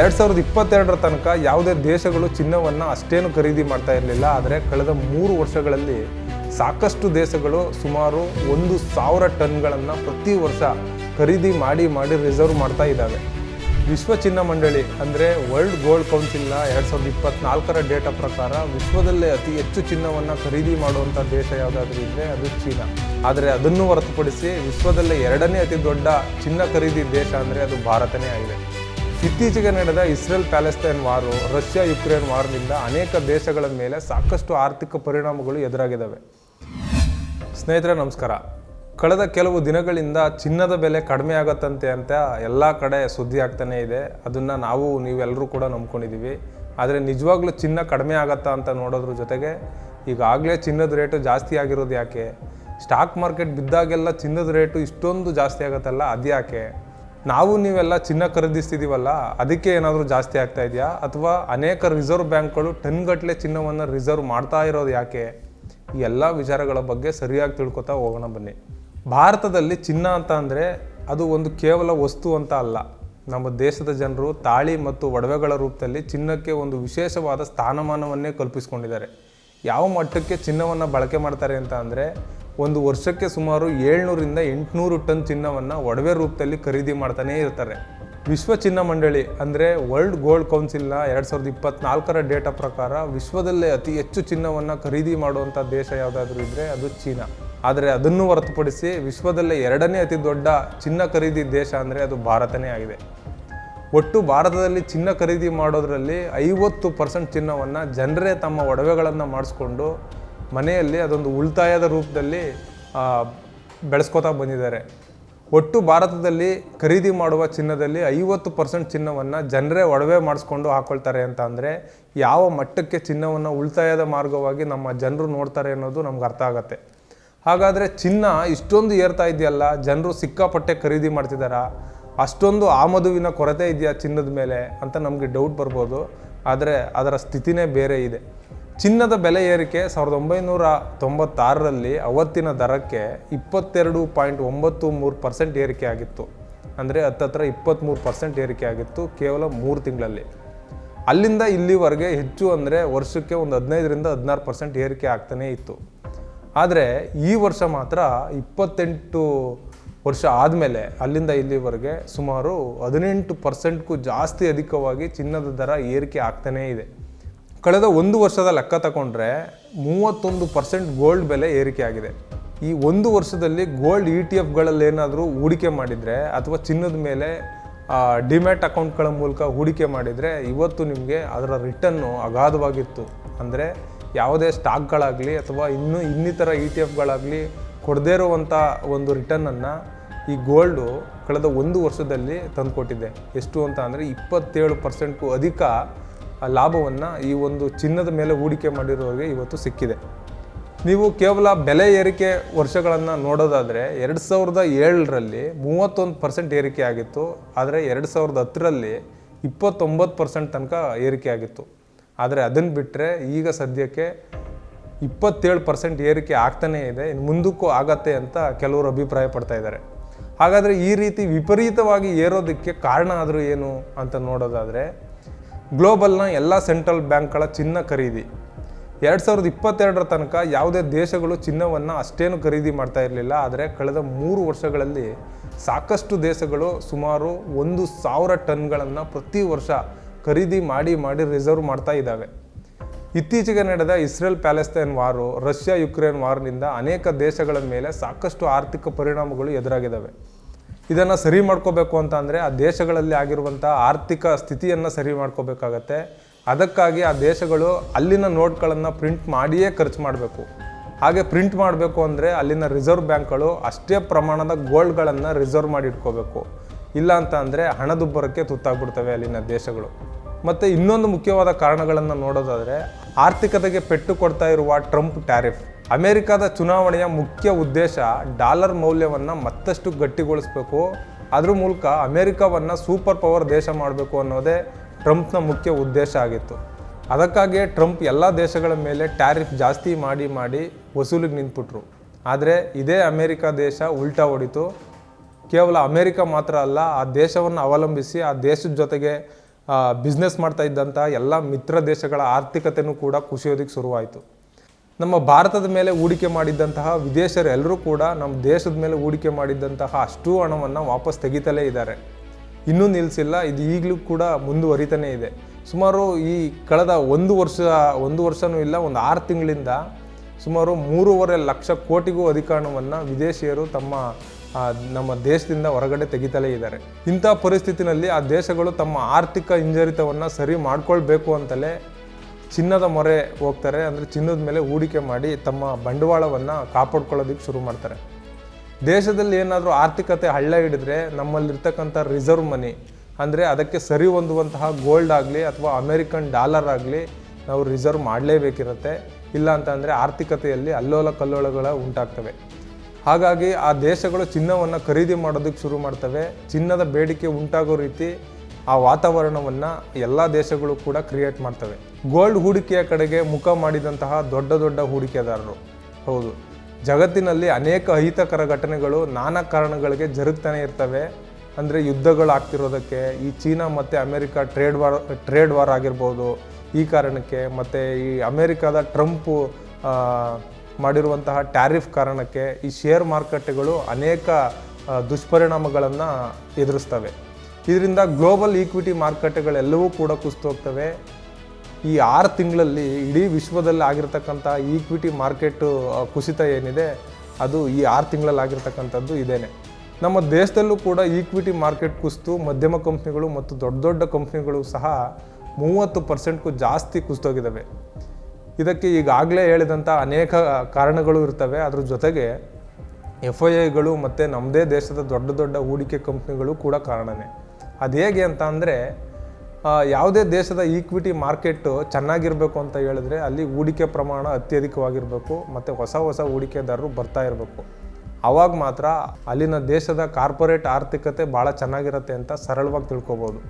ಎರಡು ಸಾವಿರದ ಇಪ್ಪತ್ತೆರಡರ ತನಕ ಯಾವುದೇ ದೇಶಗಳು ಚಿನ್ನವನ್ನು ಅಷ್ಟೇನು ಖರೀದಿ ಮಾಡ್ತಾ ಇರಲಿಲ್ಲ. ಆದರೆ ಕಳೆದ ಮೂರು ವರ್ಷಗಳಲ್ಲಿ ಸಾಕಷ್ಟು ದೇಶಗಳು ಸುಮಾರು ಒಂದು ಸಾವಿರ ಟನ್ಗಳನ್ನು ಪ್ರತಿ ವರ್ಷ ಖರೀದಿ ಮಾಡಿ ಮಾಡಿ ರಿಸರ್ವ್ ಮಾಡ್ತಾ ಇದ್ದಾವೆ. ವಿಶ್ವ ಚಿನ್ನ ಮಂಡಳಿ ಅಂದರೆ ವರ್ಲ್ಡ್ ಗೋಲ್ಡ್ ಕೌನ್ಸಿಲ್ನ ಎರಡು ಸಾವಿರದ ಇಪ್ಪತ್ತ್ನಾಲ್ಕರ ಡೇಟಾ ಪ್ರಕಾರ ವಿಶ್ವದಲ್ಲೇ ಅತಿ ಹೆಚ್ಚು ಚಿನ್ನವನ್ನು ಖರೀದಿ ಮಾಡುವಂಥ ದೇಶ ಯಾವುದಾದ್ರೂ ಇದ್ದರೆ ಅದು ಚೀನಾ. ಆದರೆ ಅದನ್ನು ಹೊರತುಪಡಿಸಿ ವಿಶ್ವದಲ್ಲೇ ಎರಡನೇ ಅತಿ ದೊಡ್ಡ ಚಿನ್ನ ಖರೀದಿ ದೇಶ ಅಂದರೆ ಅದು ಭಾರತನೇ ಆಗಿದೆ. ಇತ್ತೀಚೆಗೆ ನಡೆದ Israel Palestine war, Russia Ukraine ವಾರ್ನಿಂದ ಅನೇಕ ದೇಶಗಳ ಮೇಲೆ ಸಾಕಷ್ಟು ಆರ್ಥಿಕ ಪರಿಣಾಮಗಳು ಎದುರಾಗಿದ್ದಾವೆ. ಸ್ನೇಹಿತರೆ, ನಮಸ್ಕಾರ. ಕಳೆದ ಕೆಲವು ದಿನಗಳಿಂದ ಚಿನ್ನದ ಬೆಲೆ ಕಡಿಮೆ ಆಗತ್ತಂತೆ ಅಂತ ಎಲ್ಲ ಕಡೆ ಸುದ್ದಿ ಆಗ್ತಾನೆ ಇದೆ. ಅದನ್ನು ನಾವು, ನೀವೆಲ್ಲರೂ ಕೂಡ ನಂಬ್ಕೊಂಡಿದ್ದೀವಿ. ಆದರೆ ನಿಜವಾಗ್ಲೂ ಚಿನ್ನ ಕಡಿಮೆ ಆಗತ್ತಾ ಅಂತ ನೋಡೋದ್ರ ಜೊತೆಗೆ ಈಗಾಗಲೇ ಚಿನ್ನದ ರೇಟು ಜಾಸ್ತಿ ಆಗಿರೋದು ಯಾಕೆ? ಸ್ಟಾಕ್ ಮಾರ್ಕೆಟ್ ಬಿದ್ದಾಗೆಲ್ಲ ಚಿನ್ನದ ರೇಟು ಇಷ್ಟೊಂದು ಜಾಸ್ತಿ ಆಗತ್ತಲ್ಲ, ಅದ್ಯಾಕೆ? ನಾವು ನೀವೆಲ್ಲ ಚಿನ್ನ ಖರೀದಿಸ್ತಿದ್ದೀವಲ್ಲ ಅದಕ್ಕೆ ಏನಾದರೂ ಜಾಸ್ತಿ ಆಗ್ತಾ ಇದೆಯಾ? ಅಥವಾ ಅನೇಕ ರಿಸರ್ವ್ ಬ್ಯಾಂಕ್ಗಳು ಟನ್ಗಟ್ಟಲೆ ಚಿನ್ನವನ್ನು ರಿಸರ್ವ್ ಮಾಡ್ತಾ ಇರೋದು ಯಾಕೆ? ಈ ಎಲ್ಲ ವಿಚಾರಗಳ ಬಗ್ಗೆ ಸರಿಯಾಗಿ ತಿಳ್ಕೊತಾ ಹೋಗೋಣ ಬನ್ನಿ. ಭಾರತದಲ್ಲಿ ಚಿನ್ನ ಅಂತ ಅಂದರೆ ಅದು ಒಂದು ಕೇವಲ ವಸ್ತು ಅಂತ ಅಲ್ಲ. ನಮ್ಮ ದೇಶದ ಜನರು ತಾಳಿ ಮತ್ತು ಒಡವೆಗಳ ರೂಪದಲ್ಲಿ ಚಿನ್ನಕ್ಕೆ ಒಂದು ವಿಶೇಷವಾದ ಸ್ಥಾನಮಾನವನ್ನೇ ಕಲ್ಪಿಸ್ಕೊಂಡಿದ್ದಾರೆ. ಯಾವ ಮಟ್ಟಕ್ಕೆ ಚಿನ್ನವನ್ನು ಬಳಕೆ ಮಾಡ್ತಾರೆ ಅಂತ ಅಂದರೆ ಒಂದು ವರ್ಷಕ್ಕೆ ಸುಮಾರು ಏಳ್ನೂರಿಂದ ಎಂಟುನೂರು ಟನ್ ಚಿನ್ನವನ್ನು ಒಡವೆ ರೂಪದಲ್ಲಿ ಖರೀದಿ ಮಾಡ್ತಾನೇ ಇರ್ತಾರೆ. ವಿಶ್ವ ಚಿನ್ನ ಮಂಡಳಿ ಅಂದರೆ ವರ್ಲ್ಡ್ ಗೋಲ್ಡ್ ಕೌನ್ಸಿಲ್ನ ಎರಡು ಸಾವಿರದ ಇಪ್ಪತ್ನಾಲ್ಕರ ಡೇಟಾ ಪ್ರಕಾರ ವಿಶ್ವದಲ್ಲೇ ಅತಿ ಹೆಚ್ಚು ಚಿನ್ನವನ್ನು ಖರೀದಿ ಮಾಡುವಂಥ ದೇಶ ಯಾವುದಾದ್ರೂ ಇದ್ದರೆ ಅದು ಚೀನಾ. ಆದರೆ ಅದನ್ನು ಹೊರತುಪಡಿಸಿ ವಿಶ್ವದಲ್ಲೇ ಎರಡನೇ ಅತಿ ದೊಡ್ಡ ಚಿನ್ನ ಖರೀದಿ ದೇಶ ಅಂದರೆ ಅದು ಭಾರತನೇ ಆಗಿದೆ. ಒಟ್ಟು ಭಾರತದಲ್ಲಿ ಚಿನ್ನ ಖರೀದಿ ಮಾಡೋದರಲ್ಲಿ ಐವತ್ತು ಪರ್ಸೆಂಟ್ ಚಿನ್ನವನ್ನು ಜನರೇ ತಮ್ಮ ಒಡವೆಗಳನ್ನು ಮಾಡಿಸ್ಕೊಂಡು ಮನೆಯಲ್ಲಿ ಅದೊಂದು ಉಳಿತಾಯದ ರೂಪದಲ್ಲಿ ಬೆಳೆಸ್ಕೋತಾ ಬಂದಿದ್ದಾರೆ. ಒಟ್ಟು ಭಾರತದಲ್ಲಿ ಖರೀದಿ ಮಾಡುವ ಚಿನ್ನದಲ್ಲಿ ಐವತ್ತು ಪರ್ಸೆಂಟ್ ಚಿನ್ನವನ್ನು ಜನರೇ ಒಡವೆ ಮಾಡಿಸ್ಕೊಂಡು ಹಾಕ್ಕೊಳ್ತಾರೆ ಅಂತ ಅಂದರೆ, ಯಾವ ಮಟ್ಟಕ್ಕೆ ಚಿನ್ನವನ್ನು ಉಳಿತಾಯದ ಮಾರ್ಗವಾಗಿ ನಮ್ಮ ಜನರು ನೋಡ್ತಾರೆ ಅನ್ನೋದು ನಮ್ಗೆ ಅರ್ಥ ಆಗುತ್ತೆ. ಹಾಗಾದರೆ ಚಿನ್ನ ಇಷ್ಟೊಂದು ಏರ್ತಾ ಇದೆಯಲ್ಲ, ಜನರು ಸಿಕ್ಕಾಪಟ್ಟೆ ಖರೀದಿ ಮಾಡ್ತಿದ್ದಾರಾ? ಅಷ್ಟೊಂದು ಆಮದುವಿನ ಕೊರತೆ ಇದೆಯಾ ಚಿನ್ನದ ಮೇಲೆ ಅಂತ ನಮಗೆ ಡೌಟ್ ಬರ್ಬೋದು. ಆದರೆ ಅದರ ಸ್ಥಿತಿನೇ ಬೇರೆ ಇದೆ. ಚಿನ್ನದ ಬೆಲೆ ಏರಿಕೆ ಸಾವಿರದ ಒಂಬೈನೂರ ತೊಂಬತ್ತಾರರಲ್ಲಿ ಅವತ್ತಿನ ದರಕ್ಕೆ ಇಪ್ಪತ್ತೆರಡು ಪಾಯಿಂಟ್ ಒಂಬತ್ತು ಮೂರು ಪರ್ಸೆಂಟ್ ಏರಿಕೆ ಆಗಿತ್ತು. ಅಂದರೆ ಹತ್ತತ್ರ ಇಪ್ಪತ್ತ್ಮೂರು ಪರ್ಸೆಂಟ್ ಏರಿಕೆ ಆಗಿತ್ತು ಕೇವಲ ಮೂರು ತಿಂಗಳಲ್ಲಿ. ಅಲ್ಲಿಂದ ಇಲ್ಲಿವರೆಗೆ ಹೆಚ್ಚು ಅಂದರೆ ವರ್ಷಕ್ಕೆ ಒಂದು ಹದಿನೈದರಿಂದ ಹದಿನಾರು ಪರ್ಸೆಂಟ್ ಏರಿಕೆ ಆಗ್ತಾನೇ ಇತ್ತು. ಆದರೆ ಈ ವರ್ಷ ಮಾತ್ರ ಇಪ್ಪತ್ತೆಂಟು ವರ್ಷ ಆದಮೇಲೆ ಅಲ್ಲಿಂದ ಇಲ್ಲಿವರೆಗೆ ಸುಮಾರು ಹದಿನೆಂಟು ಪರ್ಸೆಂಟ್ಗೂ ಜಾಸ್ತಿ ಅಧಿಕವಾಗಿ ಚಿನ್ನದ ದರ ಏರಿಕೆ ಆಗ್ತಾನೇ ಇದೆ. ಕಳೆದ ಒಂದು ವರ್ಷದ ಲೆಕ್ಕ ತಗೊಂಡ್ರೆ ಮೂವತ್ತೊಂದು ಪರ್ಸೆಂಟ್ ಗೋಲ್ಡ್ ಬೆಲೆ ಏರಿಕೆ ಆಗಿದೆ. ಈ ಒಂದು ವರ್ಷದಲ್ಲಿ ಗೋಲ್ಡ್ ಇ ಟಿ ಎಫ್ಗಳಲ್ಲಿ ಏನಾದರೂ ಹೂಡಿಕೆ ಮಾಡಿದರೆ ಅಥವಾ ಚಿನ್ನದ ಮೇಲೆ ಡಿಮ್ಯಾಟ್ ಅಕೌಂಟ್ಗಳ ಮೂಲಕ ಹೂಡಿಕೆ ಮಾಡಿದರೆ ಇವತ್ತು ನಿಮಗೆ ಅದರ ರಿಟರ್ನು ಅಗಾಧವಾಗಿತ್ತು. ಅಂದರೆ ಯಾವುದೇ ಸ್ಟಾಕ್ಗಳಾಗಲಿ ಅಥವಾ ಇನ್ನೂ ಇನ್ನಿತರ ಇ ಟಿ ಎಫ್ಗಳಾಗಲಿ ಕೊಡದೇ ಇರುವಂಥ ಒಂದು ರಿಟರ್ನನ್ನು ಈ ಗೋಲ್ಡು ಕಳೆದ ಒಂದು ವರ್ಷದಲ್ಲಿ ತಂದುಕೊಟ್ಟಿದೆ. ಎಷ್ಟು ಅಂತ ಅಂದರೆ ಇಪ್ಪತ್ತೇಳು ಪರ್ಸೆಂಟ್ಗೂ ಅಧಿಕ ಲಾಭವನ್ನು ಈ ಒಂದು ಚಿನ್ನದ ಮೇಲೆ ಹೂಡಿಕೆ ಮಾಡಿರೋರಿಗೆ ಇವತ್ತು ಸಿಕ್ಕಿದೆ. ನೀವು ಕೇವಲ ಬೆಲೆ ಏರಿಕೆ ವರ್ಷಗಳನ್ನು ನೋಡೋದಾದರೆ ಎರಡು ಸಾವಿರದ ಏಳರಲ್ಲಿ ಮೂವತ್ತೊಂದು ಪರ್ಸೆಂಟ್ ಏರಿಕೆ ಆಗಿತ್ತು. ಆದರೆ ಎರಡು ಸಾವಿರದ ಹತ್ತರಲ್ಲಿ ಇಪ್ಪತ್ತೊಂಬತ್ತು ಪರ್ಸೆಂಟ್ ತನಕ ಏರಿಕೆ ಆಗಿತ್ತು. ಆದರೆ ಅದನ್ನು ಬಿಟ್ಟರೆ ಈಗ ಸದ್ಯಕ್ಕೆ ಇಪ್ಪತ್ತೇಳು ಪರ್ಸೆಂಟ್ ಏರಿಕೆ ಆಗ್ತಾನೇ ಇದೆ. ಇನ್ನು ಮುಂದಕ್ಕೂ ಆಗತ್ತೆ ಅಂತ ಕೆಲವರು ಅಭಿಪ್ರಾಯ ಪಡ್ತಾ ಇದ್ದಾರೆ. ಹಾಗಾದರೆ ಈ ರೀತಿ ವಿಪರೀತವಾಗಿ ಏರೋದಕ್ಕೆ ಕಾರಣ ಆದರೂ ಏನು ಅಂತ ನೋಡೋದಾದರೆ ಗ್ಲೋಬಲ್ನ ಎಲ್ಲ ಸೆಂಟ್ರಲ್ ಬ್ಯಾಂಕ್ಗಳ ಚಿನ್ನ ಖರೀದಿ. ಎರಡು ಸಾವಿರದ ಇಪ್ಪತ್ತೆರಡರ ತನಕ ಯಾವುದೇ ದೇಶಗಳು ಚಿನ್ನವನ್ನು ಅಷ್ಟೇನು ಖರೀದಿ ಮಾಡ್ತಾ ಇರಲಿಲ್ಲ. ಆದರೆ ಕಳೆದ ಮೂರು ವರ್ಷಗಳಲ್ಲಿ ಸಾಕಷ್ಟು ದೇಶಗಳು ಸುಮಾರು ಒಂದು ಸಾವಿರ ಟನ್ಗಳನ್ನು ಪ್ರತಿ ವರ್ಷ ಖರೀದಿ ಮಾಡಿ ಮಾಡಿ ರಿಸರ್ವ್ ಮಾಡ್ತಾ ಇದ್ದಾವೆ ಇತ್ತೀಚೆಗೆ ನಡೆದ Israel Palestine war, Russia Ukraine ವಾರ್ನಿಂದ ಅನೇಕ ದೇಶಗಳ ಮೇಲೆ ಸಾಕಷ್ಟು ಆರ್ಥಿಕ ಪರಿಣಾಮಗಳು ಎದುರಾಗಿದ್ದಾವೆ ಇದನ್ನು ಸರಿ ಮಾಡ್ಕೋಬೇಕು ಅಂತ ಅಂದರೆ ಆ ದೇಶಗಳಲ್ಲಿ ಆಗಿರುವಂಥ ಆರ್ಥಿಕ ಸ್ಥಿತಿಯನ್ನು ಸರಿ ಮಾಡ್ಕೋಬೇಕಾಗತ್ತೆ. ಅದಕ್ಕಾಗಿ ಆ ದೇಶಗಳು ಅಲ್ಲಿನ ನೋಟ್ಗಳನ್ನು ಪ್ರಿಂಟ್ ಮಾಡಿಯೇ ಖರ್ಚು ಮಾಡಬೇಕು. ಹಾಗೆ ಪ್ರಿಂಟ್ ಮಾಡಬೇಕು ಅಂದರೆ ಅಲ್ಲಿನ ರಿಸರ್ವ್ ಬ್ಯಾಂಕ್ಗಳು ಅಷ್ಟೇ ಪ್ರಮಾಣದ ಗೋಲ್ಡ್ಗಳನ್ನು ರಿಸರ್ವ್ ಮಾಡಿ ಇಟ್ಕೋಬೇಕು. ಇಲ್ಲ ಅಂತ ಅಂದರೆ ಹಣದುಬ್ಬರಕ್ಕೆ ತುತ್ತಾಗ್ಬಿಡ್ತವೆ ಅಲ್ಲಿನ ದೇಶಗಳು. ಮತ್ತು ಇನ್ನೊಂದು ಮುಖ್ಯವಾದ ಕಾರಣಗಳನ್ನು ನೋಡೋದಾದರೆ ಆರ್ಥಿಕತೆಗೆ ಪೆಟ್ಟು ಕೊಡ್ತಾ ಇರುವ ಟ್ರಂಪ್ ಟ್ಯಾರಿಫ್. ಅಮೆರಿಕದ ಚುನಾವಣೆಯ ಮುಖ್ಯ ಉದ್ದೇಶ ಡಾಲರ್ ಮೌಲ್ಯವನ್ನು ಮತ್ತಷ್ಟು ಗಟ್ಟಿಗೊಳಿಸಬೇಕು. ಅದ್ರ ಮೂಲಕ ಅಮೆರಿಕವನ್ನು ಸೂಪರ್ ಪವರ್ ದೇಶ ಮಾಡಬೇಕು ಅನ್ನೋದೇ ಟ್ರಂಪ್ನ ಮುಖ್ಯ ಉದ್ದೇಶ ಆಗಿತ್ತು. ಅದಕ್ಕಾಗಿಯೇ ಟ್ರಂಪ್ ಎಲ್ಲ ದೇಶಗಳ ಮೇಲೆ ಟ್ಯಾರಿಫ್ ಜಾಸ್ತಿ ಮಾಡಿ ಮಾಡಿ ವಸೂಲಿಗೆ ನಿಂತ್ಬಿಟ್ರು. ಆದರೆ ಇದೇ ಅಮೇರಿಕ ದೇಶ ಉಲ್ಟಾ ಹೊಡಿತು. ಕೇವಲ ಅಮೇರಿಕ ಮಾತ್ರ ಅಲ್ಲ, ಆ ದೇಶವನ್ನು ಅವಲಂಬಿಸಿ, ಆ ದೇಶದ ಜೊತೆಗೆ ಬಿಸ್ನೆಸ್ ಮಾಡ್ತಾ ಇದ್ದಂಥ ಎಲ್ಲ ಮಿತ್ರ ದೇಶಗಳ ಆರ್ಥಿಕತೆಯೂ ಕೂಡ ಕುಸಿಯೋದಕ್ಕೆ ಶುರುವಾಯಿತು. ನಮ್ಮ ಭಾರತದ ಮೇಲೆ ಹೂಡಿಕೆ ಮಾಡಿದ್ದಂತಹ ವಿದೇಶರೆಲ್ಲರೂ ಕೂಡ ನಮ್ಮ ದೇಶದ ಮೇಲೆ ಹೂಡಿಕೆ ಮಾಡಿದ್ದಂತಹ ಅಷ್ಟು ಹಣವನ್ನು ವಾಪಸ್ ತೆಗಿತಲೇ ಇದ್ದಾರೆ. ಇನ್ನೂ ನಿಲ್ಲಿಸಿಲ್ಲ ಇದು ಈಗಲೂ ಕೂಡ ಮುಂದುವರಿತಾನೇ ಇದೆ. ಸುಮಾರು ಈ ಕಳೆದ ಒಂದು ವರ್ಷ, ಒಂದು ವರ್ಷವೂ ಇಲ್ಲ, ಒಂದು ಆರು ತಿಂಗಳಿಂದ ಸುಮಾರು ಮೂರುವರೆ ಲಕ್ಷ ಕೋಟಿಗೂ ಅಧಿಕ ಹಣವನ್ನು ವಿದೇಶಿಯರು ತಮ್ಮ ನಮ್ಮ ದೇಶದಿಂದ ಹೊರಗಡೆ ತೆಗಿತಲೇ ಇದ್ದಾರೆ. ಇಂಥ ಪರಿಸ್ಥಿತಿನಲ್ಲಿ ಆ ದೇಶಗಳು ತಮ್ಮ ಆರ್ಥಿಕ ಹಿಂಜರಿತವನ್ನು ಸರಿ ಮಾಡಿಕೊಳ್ಬೇಕು ಅಂತಲೇ ಚಿನ್ನದ ಮೊರೆ ಹೋಗ್ತಾರೆ, ಅಂದರೆ ಚಿನ್ನದ ಮೇಲೆ ಹೂಡಿಕೆ ಮಾಡಿ ತಮ್ಮ ಬಂಡವಾಳವನ್ನು ಕಾಪಾಡ್ಕೊಳ್ಳೋದಕ್ಕೆ ಶುರು ಮಾಡ್ತಾರೆ. ದೇಶದಲ್ಲಿ ಏನಾದರೂ ಆರ್ಥಿಕತೆ ಹಳ್ಳ ಹಿಡಿದ್ರೆ ನಮ್ಮಲ್ಲಿರ್ತಕ್ಕಂಥ ರಿಸರ್ವ್ ಮನಿ ಅಂದರೆ ಅದಕ್ಕೆ ಸರಿ ಹೊಂದುವಂತಹ ಗೋಲ್ಡ್ ಆಗಲಿ ಅಥವಾ ಅಮೇರಿಕನ್ ಡಾಲರ್ ಆಗಲಿ ನಾವು ರಿಸರ್ವ್ ಮಾಡಲೇಬೇಕಿರುತ್ತೆ. ಇಲ್ಲ ಅಂತಂದರೆ ಆರ್ಥಿಕತೆಯಲ್ಲಿ ಅಲ್ಲೋಲ ಕಲ್ಲೋಲಗಳ ಉಂಟಾಗ್ತವೆ. ಹಾಗಾಗಿ ಆ ದೇಶಗಳು ಚಿನ್ನವನ್ನು ಖರೀದಿ ಮಾಡೋದಕ್ಕೆ ಶುರು ಮಾಡ್ತವೆ. ಚಿನ್ನದ ಬೇಡಿಕೆ ಉಂಟಾಗೋ ರೀತಿ ಆ ವಾತಾವರಣವನ್ನು ಎಲ್ಲ ದೇಶಗಳು ಕೂಡ ಕ್ರಿಯೇಟ್ ಮಾಡ್ತವೆ. ಗೋಲ್ಡ್ ಹೂಡಿಕೆಯ ಕಡೆಗೆ ಮುಖ ಮಾಡಿದಂತಹ ದೊಡ್ಡ ದೊಡ್ಡ ಹೂಡಿಕೆದಾರರು. ಹೌದು. ಜಗತ್ತಿನಲ್ಲಿ ಅನೇಕ ಅಹಿತಕರ ಘಟನೆಗಳು ನಾನಾ ಕಾರಣಗಳಿಗೆ ಜರುಗ್ತಾನೆ ಇರ್ತವೆ. ಅಂದರೆ ಯುದ್ಧಗಳು ಆಗ್ತಿರೋದಕ್ಕೆ, ಈ ಚೀನಾ ಮತ್ತು America trade war trade war ಆಗಿರ್ಬೋದು, ಈ ಕಾರಣಕ್ಕೆ ಮತ್ತು ಈ ಅಮೇರಿಕಾದ ಟ್ರಂಪು ಮಾಡಿರುವಂತಹ ಟ್ಯಾರಿಫ್ ಕಾರಣಕ್ಕೆ ಈ ಶೇರ್ ಮಾರುಕಟ್ಟೆಗಳು ಅನೇಕ ದುಷ್ಪರಿಣಾಮಗಳನ್ನು ಎದುರಿಸ್ತವೆ. ಇದರಿಂದ ಗ್ಲೋಬಲ್ ಈಕ್ವಿಟಿ ಮಾರುಕಟ್ಟೆಗಳೆಲ್ಲವೂ ಕೂಡ ಕುಸಿತೋಗ್ತವೆ ಈ ಆರು ತಿಂಗಳಲ್ಲಿ ಇಡೀ ವಿಶ್ವದಲ್ಲಿ ಆಗಿರ್ತಕ್ಕಂಥ ಈಕ್ವಿಟಿ ಮಾರ್ಕೆಟ್ ಕುಸಿತ ಏನಿದೆ, ಅದು ಈ ಆರು ತಿಂಗಳಲ್ಲಿ ಆಗಿರ್ತಕ್ಕಂಥದ್ದು ಇದೇನೆ. ನಮ್ಮ ದೇಶದಲ್ಲೂ ಕೂಡ ಈಕ್ವಿಟಿ ಮಾರ್ಕೆಟ್ ಕುಸಿತು, ಮಧ್ಯಮ ಕಂಪ್ನಿಗಳು ಮತ್ತು ದೊಡ್ಡ ದೊಡ್ಡ ಕಂಪ್ನಿಗಳು ಸಹ ಮೂವತ್ತು ಪರ್ಸೆಂಟ್ಗೂ ಜಾಸ್ತಿ ಕುಸಿತೋಗಿದ್ದಾವೆ ಇದಕ್ಕೆ ಈಗಾಗಲೇ ಹೇಳಿದಂಥ ಅನೇಕ ಕಾರಣಗಳು ಇರ್ತವೆ. ಅದ್ರ ಜೊತೆಗೆ ಎಫ್ ಐ ಐಗಳು ಮತ್ತು ನಮ್ಮದೇ ದೇಶದ ದೊಡ್ಡ ದೊಡ್ಡ ಹೂಡಿಕೆ ಕಂಪ್ನಿಗಳು ಕೂಡ ಕಾರಣನೇ. ಅದು ಹೇಗೆ ಅಂತ ಅಂದರೆ ಯಾವುದೇ ದೇಶದ ಈಕ್ವಿಟಿ ಮಾರ್ಕೆಟ್ಟು ಚೆನ್ನಾಗಿರಬೇಕು ಅಂತ ಹೇಳಿದ್ರೆ ಅಲ್ಲಿ ಹೂಡಿಕೆ ಪ್ರಮಾಣ ಅತ್ಯಧಿಕವಾಗಿರಬೇಕು, ಮತ್ತು ಹೊಸ ಹೊಸ ಹೂಡಿಕೆದಾರರು ಬರ್ತಾ ಇರಬೇಕು. ಆವಾಗ ಮಾತ್ರ ಅಲ್ಲಿನ ದೇಶದ ಕಾರ್ಪೊರೇಟ್ ಆರ್ಥಿಕತೆ ಭಾಳ ಚೆನ್ನಾಗಿರುತ್ತೆ ಅಂತ ಸರಳವಾಗಿ ತಿಳ್ಕೊಬೋದು.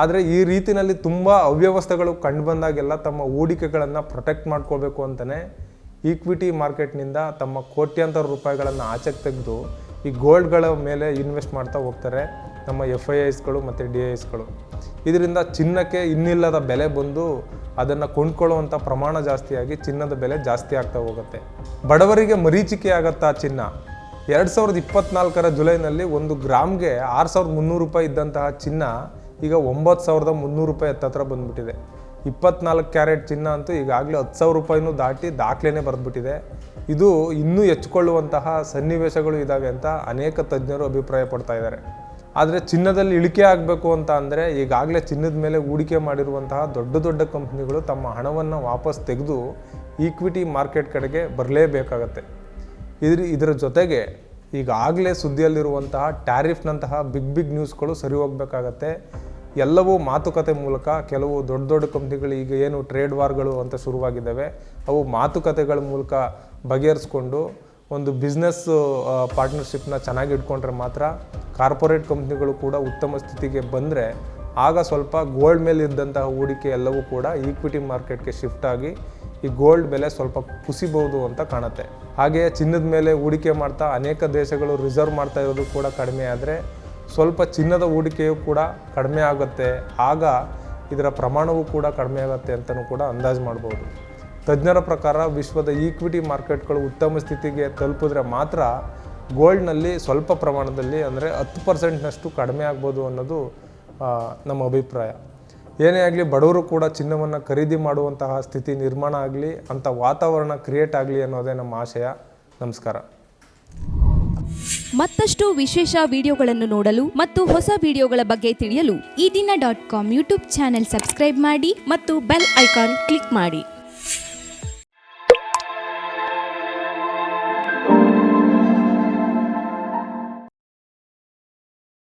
ಆದರೆ ಈ ರೀತಿಯಲ್ಲಿ ತುಂಬ ಅವ್ಯವಸ್ಥೆಗಳು ಕಂಡುಬಂದಾಗೆಲ್ಲ ತಮ್ಮ ಹೂಡಿಕೆಗಳನ್ನು ಪ್ರೊಟೆಕ್ಟ್ ಮಾಡ್ಕೋಬೇಕು ಅಂತಲೇ ಈಕ್ವಿಟಿ ಮಾರ್ಕೆಟ್ನಿಂದ ತಮ್ಮ ಕೋಟ್ಯಾಂತರ ರೂಪಾಯಿಗಳನ್ನು ಆಚೆಗೆ ತೆಗೆದು ಈ ಗೋಲ್ಡ್ಗಳ ಮೇಲೆ ಇನ್ವೆಸ್ಟ್ ಮಾಡ್ತಾ ಹೋಗ್ತಾರೆ. ನಮ್ಮ ಎಫ್ ಐ ಐಸ್ಗಳು ಮತ್ತು ಡಿ ಐ ಎಸ್ಗಳು ಇದರಿಂದ ಚಿನ್ನಕ್ಕೆ ಇನ್ನಿಲ್ಲದ ಬೆಲೆ ಬಂದು ಅದನ್ನು ಕೊಂಡ್ಕೊಳ್ಳುವಂಥ ಪ್ರಮಾಣ ಜಾಸ್ತಿಯಾಗಿ ಚಿನ್ನದ ಬೆಲೆ ಜಾಸ್ತಿ ಆಗ್ತಾ ಹೋಗುತ್ತೆ. ಬಡವರಿಗೆ ಮರೀಚಿಕೆ ಆಗತ್ತಾ ಚಿನ್ನ? ಎರಡು ಸಾವಿರದ ಇಪ್ಪತ್ನಾಲ್ಕರ ಜುಲೈನಲ್ಲಿ ಒಂದು ಗ್ರಾಮ್ಗೆ ಆರು ಸಾವಿರದ ಮುನ್ನೂರು ರೂಪಾಯಿ ಇದ್ದಂತಹ ಚಿನ್ನ ಈಗ ಒಂಬತ್ತು ಸಾವಿರದ ಮುನ್ನೂರು ರೂಪಾಯಿ ಹತ್ತತ್ರ ಬಂದ್ಬಿಟ್ಟಿದೆ. ಇಪ್ಪತ್ನಾಲ್ಕು ಕ್ಯಾರೆಟ್ ಚಿನ್ನ ಅಂತೂ ಈಗಾಗಲೇ ಹತ್ತು ಸಾವಿರ ರೂಪಾಯಿನೂ ದಾಟಿ ದಾಖಲೆನೇ ಬರೆದ್ಬಿಟ್ಟಿದೆ. ಇದು ಇನ್ನೂ ಹೆಚ್ಚಿಕೊಳ್ಳುವಂತಹ ಸನ್ನಿವೇಶಗಳು ಇದ್ದಾವೆ ಅಂತ ಅನೇಕ ತಜ್ಞರು ಅಭಿಪ್ರಾಯ ಪಡ್ತಾ ಇದ್ದಾರೆ. ಆದರೆ ಚಿನ್ನದಲ್ಲಿ ಇಳಿಕೆ ಆಗಬೇಕು ಅಂತ ಅಂದರೆ ಈಗಾಗಲೇ ಚಿನ್ನದ ಮೇಲೆ ಹೂಡಿಕೆ ಮಾಡಿರುವಂತಹ ದೊಡ್ಡ ದೊಡ್ಡ ಕಂಪ್ನಿಗಳು ತಮ್ಮ ಹಣವನ್ನು ವಾಪಸ್ ತೆಗೆದು ಈಕ್ವಿಟಿ ಮಾರ್ಕೆಟ್ ಕಡೆಗೆ ಬರಲೇಬೇಕಾಗತ್ತೆ. ಇದ್ರ, ಇದರ ಜೊತೆಗೆ ಈಗಾಗಲೇ ಸುದ್ದಿಯಲ್ಲಿರುವಂತಹ ಟ್ಯಾರಿಫ್ನಂತಹ ಬಿಗ್ ಬಿಗ್ ನ್ಯೂಸ್ಗಳು ಸರಿ ಹೋಗಬೇಕಾಗತ್ತೆ. ಎಲ್ಲವೂ ಮಾತುಕತೆ ಮೂಲಕ ಕೆಲವು ದೊಡ್ಡ ದೊಡ್ಡ ಕಂಪ್ನಿಗಳು ಈಗ ಏನು ಟ್ರೇಡ್ ವಾರ್ಗಳು ಅಂತ ಶುರುವಾಗಿದ್ದಾವೆ. ಅವು ಮಾತುಕತೆಗಳ ಮೂಲಕ ಬಗೆಹರಿಸ್ಕೊಂಡು ಒಂದು ಬಿಸ್ನೆಸ್ ಪಾರ್ಟ್ನರ್ಶಿಪ್ನ ಚೆನ್ನಾಗಿ ಇಟ್ಕೊಂಡ್ರೆ ಮಾತ್ರ ಕಾರ್ಪೊರೇಟ್ ಕಂಪ್ನಿಗಳು ಕೂಡ ಉತ್ತಮ ಸ್ಥಿತಿಗೆ ಬಂದರೆ ಆಗ ಸ್ವಲ್ಪ ಗೋಲ್ಡ್ ಮೇಲೆ ಇದ್ದಂತಹ ಹೂಡಿಕೆ ಎಲ್ಲವೂ ಕೂಡ ಈಕ್ವಿಟಿ ಮಾರ್ಕೆಟ್ಗೆ ಶಿಫ್ಟ್ ಆಗಿ ಈ ಗೋಲ್ಡ್ ಬೆಲೆ ಸ್ವಲ್ಪ ಕುಸಿಬಹುದು ಅಂತ ಕಾಣುತ್ತೆ. ಹಾಗೆಯೇ ಚಿನ್ನದ ಮೇಲೆ ಹೂಡಿಕೆ ಮಾಡ್ತಾ ಅನೇಕ ದೇಶಗಳು ರಿಸರ್ವ್ ಮಾಡ್ತಾ ಇರೋದು ಕೂಡ ಕಡಿಮೆ ಆದರೆ ಸ್ವಲ್ಪ ಚಿನ್ನದ ಹೂಡಿಕೆಯು ಕೂಡ ಕಡಿಮೆ ಆಗುತ್ತೆ. ಆಗ ಇದರ ಪ್ರಮಾಣವೂ ಕೂಡ ಕಡಿಮೆ ಆಗುತ್ತೆ ಅಂತಲೂ ಕೂಡ ಅಂದಾಜು ಮಾಡ್ಬೋದು. ತಜ್ಞರ ಪ್ರಕಾರ ವಿಶ್ವದ ಈಕ್ವಿಟಿ ಮಾರ್ಕೆಟ್ಗಳು ಉತ್ತಮ ಸ್ಥಿತಿಗೆ ತಲುಪಿದ್ರೆ ಮಾತ್ರ ಗೋಲ್ಡ್ನಲ್ಲಿ ಸ್ವಲ್ಪ ಪ್ರಮಾಣದಲ್ಲಿ ಅಂದರೆ ಹತ್ತು ಪರ್ಸೆಂಟ್ನಷ್ಟು ಕಡಿಮೆ ಆಗ್ಬೋದು ಅನ್ನೋದು ನಮ್ಮ ಅಭಿಪ್ರಾಯ. ಏನೇ ಆಗಲಿ ಬಡವರು ಕೂಡ ಚಿನ್ನವನ್ನು ಖರೀದಿ ಮಾಡುವಂತಹ ಸ್ಥಿತಿ ನಿರ್ಮಾಣ ಆಗಲಿ, ಅಂಥ ವಾತಾವರಣ ಕ್ರಿಯೇಟ್ ಆಗಲಿ ಅನ್ನೋದೇ ನಮ್ಮ ಆಶಯ. ನಮಸ್ಕಾರ. ಮತ್ತಷ್ಟು ವಿಶೇಷ ವಿಡಿಯೋಗಳನ್ನು ನೋಡಲು ಮತ್ತು ಹೊಸ ವಿಡಿಯೋಗಳ ಬಗ್ಗೆ ತಿಳಿಯಲು ಈ ದಿನ dot com YouTube channel subscribe ಮಾಡಿ ಮತ್ತು ಬೆಲ್ ಐಕಾನ್ ಕ್ಲಿಕ್ ಮಾಡಿ.